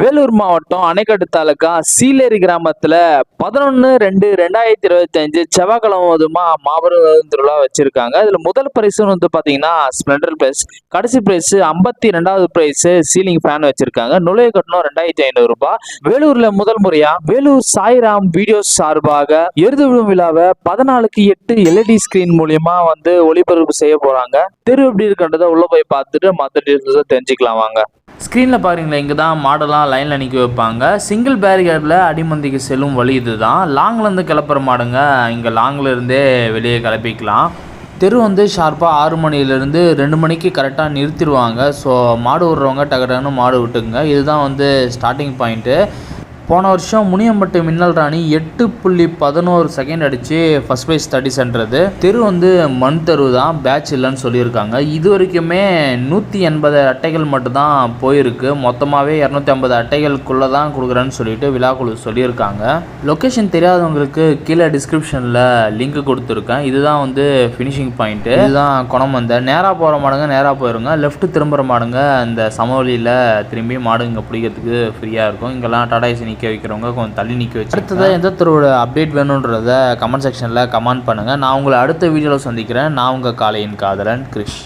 வேலூர் மாவட்டம் அணைக்கட்டு தாலுக்கா சீலேரி கிராமத்துல பதினொன்னு ரெண்டு ரெண்டாயிரத்தி இருபத்தி அஞ்சு செவ்வாய்க்கிழமை அதுமா மாபெரும் திருவிழா வச்சிருக்காங்க. அதுல முதல் பரிசுன்னு வந்து பாத்தீங்கன்னா ஸ்பெண்டர் பிரைஸ் கடைசி பிரைஸ் ஐம்பத்தி ரெண்டாவது பிரைஸ் சீலிங் ஃபேன் வச்சிருக்காங்க. நுழைவு கட்டணம் ரெண்டாயிரத்தி ஐநூறு ரூபாய். வேலூர்ல முதல் முறையா வேலூர் சாய்ராம் வீடியோஸ் சார்பாக எருது விழும் விழாவை பதினாலுக்கு எட்டு எல்இடி ஸ்கிரீன் மூலியமா வந்து ஒளிபரப்பு செய்ய போறாங்க. தெரு எப்படி இருக்கின்றத உள்ள போய் பார்த்துட்டு மற்ற டீட்டெயில்ஸை தெரிஞ்சுக்கலாம் வாங்க. ஸ்க்ரீனில் பாருங்களேன் இங்கே தான் மாடெல்லாம் லைனில் நிற்க வைப்பாங்க. சிங்கிள் பேரிகேடில் அடிமந்திக்கு செல்லும் வழி இது தான் லாங்லேருந்து கிளப்புற மாடுங்க இங்கே லாங்லேருந்தே வெளியே கிளப்பிக்கலாம். தெரு வந்து ஷார்ப்பாக ஆறு மணிலேருந்து ரெண்டு மணிக்கு கரெக்டாக நிறுத்திடுவாங்க. ஸோ மாடு விடுறவங்க டக்கு டக்குன்னு மாடு விட்டுக்குங்க. இதுதான் வந்து ஸ்டார்டிங் பாயிண்ட்டு போன வருஷம் முனியம்பட்டு மின்னல் ராணி எட்டு புள்ளி பதினோரு செகண்ட் அடித்து ஃபஸ்ட் ப்ரைஸ் தேர்ட்டி சென்றது. தெரு வந்து மண் தெரு தான் பேட்ச் இல்லைன்னு சொல்லியிருக்காங்க. இது வரைக்குமே நூற்றி எண்பது அட்டைகள் மட்டும்தான் போயிருக்கு. மொத்தமாகவே இரநூத்தி ஐம்பது அட்டைகளுக்குள்ளே தான் கொடுக்குறேன்னு சொல்லிட்டு விழாக்குழு சொல்லியிருக்காங்க. லொக்கேஷன் தெரியாதவங்களுக்கு கீழே டிஸ்கிரிப்ஷனில் லிங்க் கொடுத்துருக்கேன். இதுதான் வந்து ஃபினிஷிங் பாயிண்ட்டு இதுதான் குணம் வந்த. நேராக போகிற மாடுங்க நேராக போயிருங்க. லெஃப்ட் திரும்புகிற மாடுங்க இந்த சமவெளியில் திரும்பி மாடுங்க பிடிக்கிறதுக்கு ஃப்ரீயாக இருக்கும். இங்கெல்லாம் டாடா ஏசி நிற்க வைக்கிறவங்க கொஞ்சம் தள்ளி நிற்க வச்சு அடுத்ததாக எந்த தெருவோட அப்டேட் வேணுன்றத கமெண்ட் செக்ஷனில் கமெண்ட் பண்ணுங்கள் நான் உங்களை அடுத்த வீடியோவில் சந்திக்கிறேன். நான் உங்கள் காலையின் காதலன் கிரிஷ்.